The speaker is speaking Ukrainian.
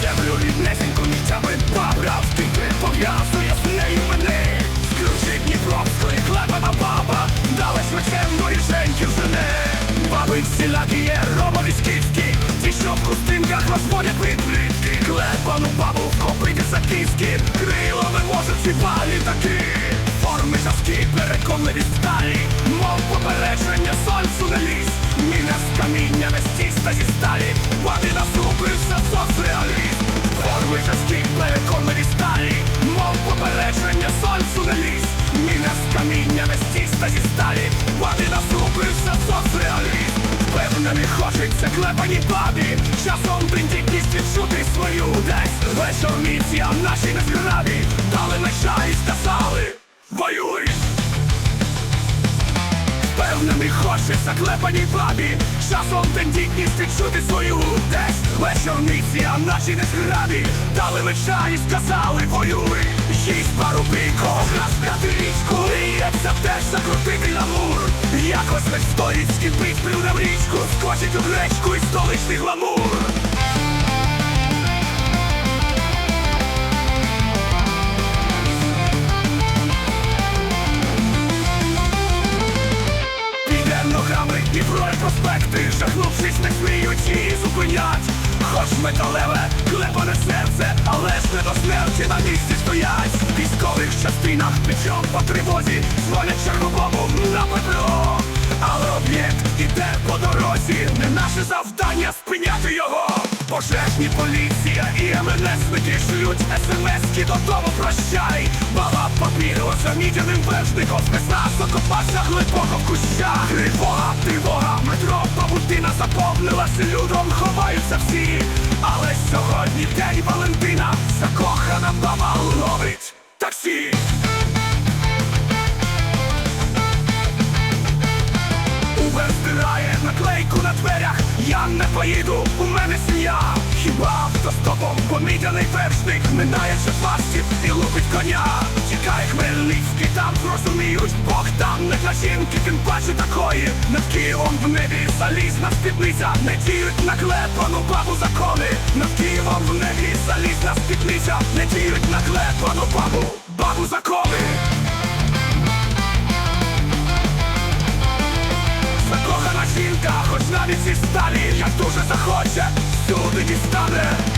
Землю ріднесеньку місцями побрав Ти пов'язує з нею мене. Скручить Дніпровської баба Дали мої женьки жене. Баби всілякі є ромові скіфки Ті, що в хустинках розводять відлітки Клепану бабу вхопити за кіски Крило не можуть ці палі жорсткі, переконливі сталі Мов попередження сонцю не лізь Міна з каміння не з тіста зі сталі Води насупився соцреалізм. Форми жорсткі, переконливі сталі Мов попередження сонцю не лізь Міна з каміння не з тіста зі сталі Води насупився соцреалізм. Впевнений хочеться клепані бабі Часом тендітність відчути свою. Десь Вечор місія наші не зграді Дали меча і сказали Воюй! Впевнений хочеться клепані бабі. Часом тендітність відчути свою десь. Вечорниці, а наші не зграді Дали меча і сказали воюй. Шість пару бійков, раз п'ятирічку. Ліється теж закрутити на мур Якось весь стоїть скипить плюнем річку. Скочить у гречку і столичний гламур проспекти Жахнувшись, не сміють і зупинять. Хоч металеве, клепане серце, але ж не до смерті на місці стоять. В військових частинах печом по тривозі Дзвонять чорнобогу на ППО Але об'єкт іде по дорозі. Не наше завдання спиняти його. Пожежні поліція і МНСники шлють смс-ки додому прощай. Бала папіру за мідяним вершником. Весна закопався глибоко в кущах павутина заповнилася людом, ховаються всі. Але сьогодні день Валентина Закохана баба ловить таксі. Убер збирає наклейку на дверях. Я не поїду, у мене сім'я. Хіба автостопом помітяний вершник? Минає шефастів і лупить коня. Чекає Хмельницький, там зрозуміють Бог там для жінки, тим паче такої. Над Києвом в небі залізна спідниця Не діють наклепану бабу закони. Над Києвом в небі залізна спідниця Не діють наклепану бабу, бабу закони. Закохана жінка, хоч навіть зі сталі. Як дуже захоче, всюди дістане